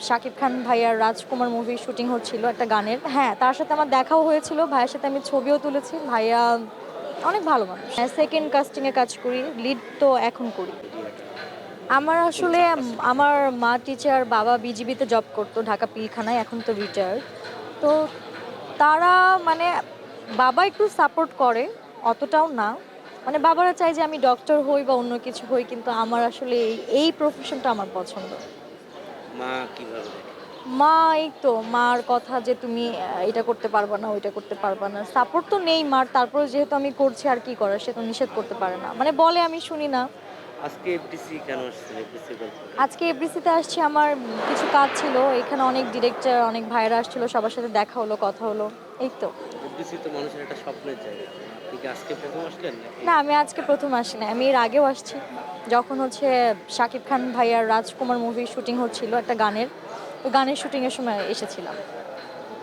শাকিব খান ভাইয়ার রাজকুমার movie shooting হচ্ছিল একটা গানের। হ্যাঁ তার সাথে আমার দেখাও হয়েছিল। ভাইয়ের সাথে আমি ছবিও তুলেছি। ভাইয়া অনেক ভালো মানুষ। সেকেন্ড কাস্টিংয়ে কাজ করি লিড তো এখন করি। আমার আসলে, আমার মা টিচার বাবা বিজিবিতে জব করতো ঢাকা পিলখানায়, এখন তো রিটায়ার্ড তো তারা মানে বাবা একটু সাপোর্ট করে, অতটাও না। মানে বাবারা চায় যে আমি ডক্টর হই বা অন্য কিছু হই, কিন্তু আমার আসলে এই- এই প্রফেশনটা আমার পছন্দ। মা কীভাবে মা এই তো মার কথা যে তুমি এটা করতে পারবা না ওইটা করতে পারবা না। সাপোর্ট তো নেই মার তারপরে যেহেতু আমি করছি আর কি করার সে তো নিষেধ করতে পারে না। মানে বলে আমি শুনি না। আজকে এফডিসি কেন আজকে এফডিসিতে আসছি আমার কিছু কাজ ছিল। এখানে অনেক ডিরেক্টর অনেক ভাইরা আসছিল সবার সাথে দেখা হলো কথা হলো। এই তো। এফডিসি তো মানুষের একটা স্বপ্নের জায়গা। আজকে প্রথম আসলেন না আমি আজকে প্রথম আসি না আমি এর আগেও আসছি। যখন হচ্ছে শাকিব খান ভাইয়ার রাজকুমার মুভি শুটিং হচ্ছিল একটা গানের তো গানের শুটিংয়ের সময় এসেছিলাম।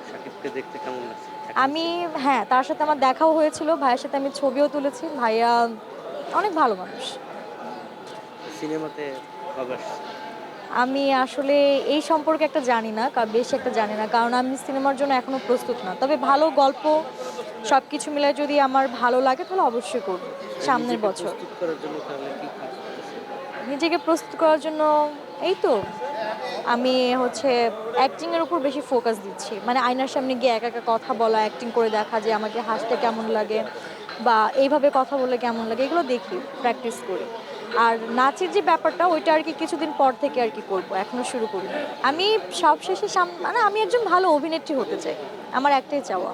সাকিবকে দেখতে কেমন লাগছে? আমি হ্যাঁ তার সাথে আমার দেখাও হয়েছিল ভাইয়ের সাথে আমি ছবিও তুলেছি ভাইয়া অনেক ভালো মানুষ। সিনেমাতে আমি আসলে এই সম্পর্কে একটা জানি না বেশি একটা জানি না কারণ আমি সিনেমার জন্য এখনও প্রস্তুত না। তবে ভালো গল্প সব কিছু মিলে যদি আমার ভালো লাগে তাহলে অবশ্যই করব সামনের বছর প্রস্তুত করার জন্য তাহলে কি কি করতেছেন? নিজেকে প্রস্তুত করার জন্য এই তো আমি হচ্ছে অ্যাক্টিংয়ের উপর বেশি ফোকাস দিচ্ছি। মানে আয়নার সামনে গিয়ে একা একা কথা বলা অ্যাক্টিং করে দেখা যে আমাকে হাসতে কেমন লাগে বা এইভাবে কথা বলে কেমন লাগে, এগুলো দেখি প্র্যাকটিস করি। আর নাচের যে ব্যাপারটা, ওইটা আর কি কিছুদিন পর থেকে আর কি করব, এখনও শুরু করি আমি সবশেষে সাম মানে আমি একজন ভালো অভিনেত্রী হতে চাই, আমার একটাই চাওয়া।